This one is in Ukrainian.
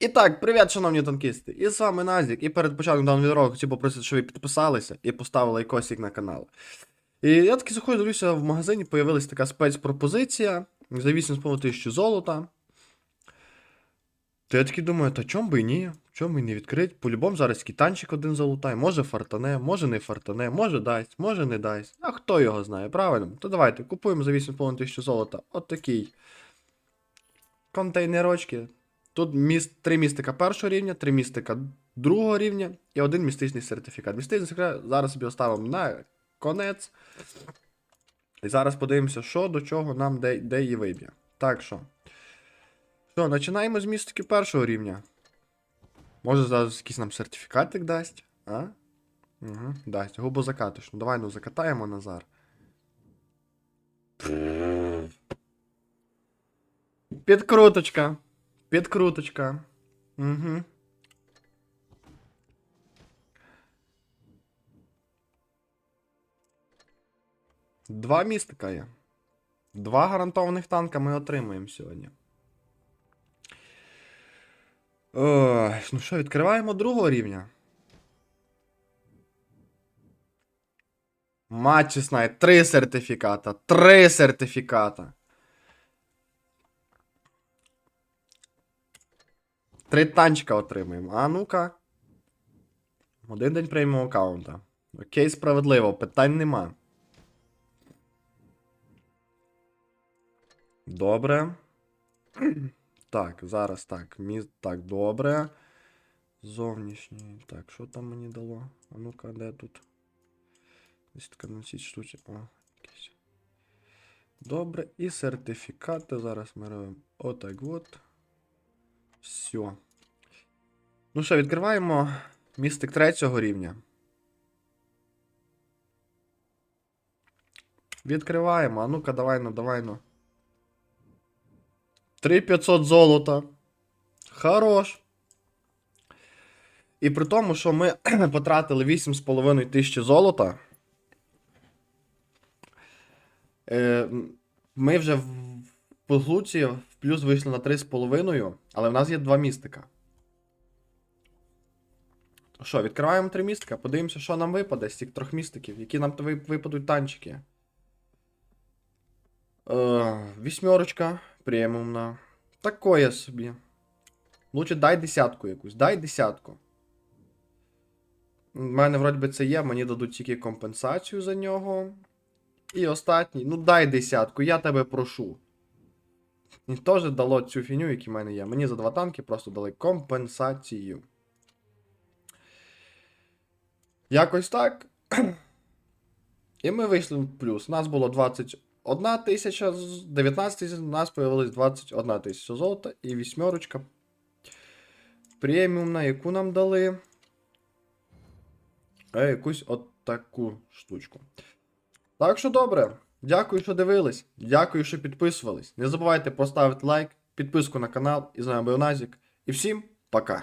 І так, привіт, шановні танкісти! І з вами Назік. І перед початком даного відео хотів попросити, щоб ви підписалися і поставили лайкосик на канал. І я таки заходжу, дивлюся, в магазині появилась така спецпропозиція за 8,5 тисячі золота. То я такий думаю, та чом би і ні? Чом би і не відкрить? По-любому зараз кітанчик один залутає, може фартане, може не фартане, може дасть, може не дасть. А хто його знає, правильно? То давайте купуємо за 8,5 тисячі золота от такий контейнерочки. Тут міст, три містика першого рівня, три містика другого рівня і один містичний сертифікат. Містичний сертифікат зараз собі оставимо на конець. І зараз подивимося, що до чого нам де, де її виб'є. Так що. Що, починаємо з містики першого рівня. Може зараз якийсь нам сертифікатик дасть, а? Угу, дасть. Губо закатиш. Ну давай ну закатаємо Назар. Підкруточка. Підкруточка. Угу. Два містика є. Два гарантованих танка ми отримуємо сьогодні. Ой, ну що, відкриваємо другого рівня. Матчі знає, три сертифіката. Три сертифіката. Три танчика отримаємо. А ну-ка. Один день преміум аккаунта. Окей, справедливо, питань нема. Добре. Так, зараз так. Міст. Так, добре. Зовнішній. Так, що там мені дало? А ну-ка, де тут? Десь така цій штуці. О, якийсь. Добре. І сертифікати зараз ми робимо. Отак от. Все. Ну що, відкриваємо містик третього рівня. Відкриваємо. А ну-ка, давай ну, давай ну. 3500 золота. Хорош. І при тому, що ми потратили 8,5 тисячі золота. Е, ми вже в Позлуці плюс вийшли на 3,5, але в нас є два містика. Що, відкриваємо три містика, подивимося, що нам випаде з цих трьох містиків, які нам випадуть танчики. Е, вісьмерочка, преміумна. Такое собі. Лучше дай десятку якусь, дай десятку. У мене вроді би це є, мені дадуть тільки компенсацію за нього. І останній, ну дай десятку, я тебе прошу. Теж дало цю фіню, які в мене є. Мені за два танки просто дали компенсацію. Якось так. І ми вийшли в плюс. У нас було 21 тисяча, 19 тисяч, у нас появилось 21 тисяча золота і вісьмерочка. Преміумна, яку нам дали. Е, якусь от таку штучку. Так що добре. Дякую, що дивились. Дякую, що підписувались. Не забувайте поставити лайк, підписку на канал. І з вами був Назік. І всім пока.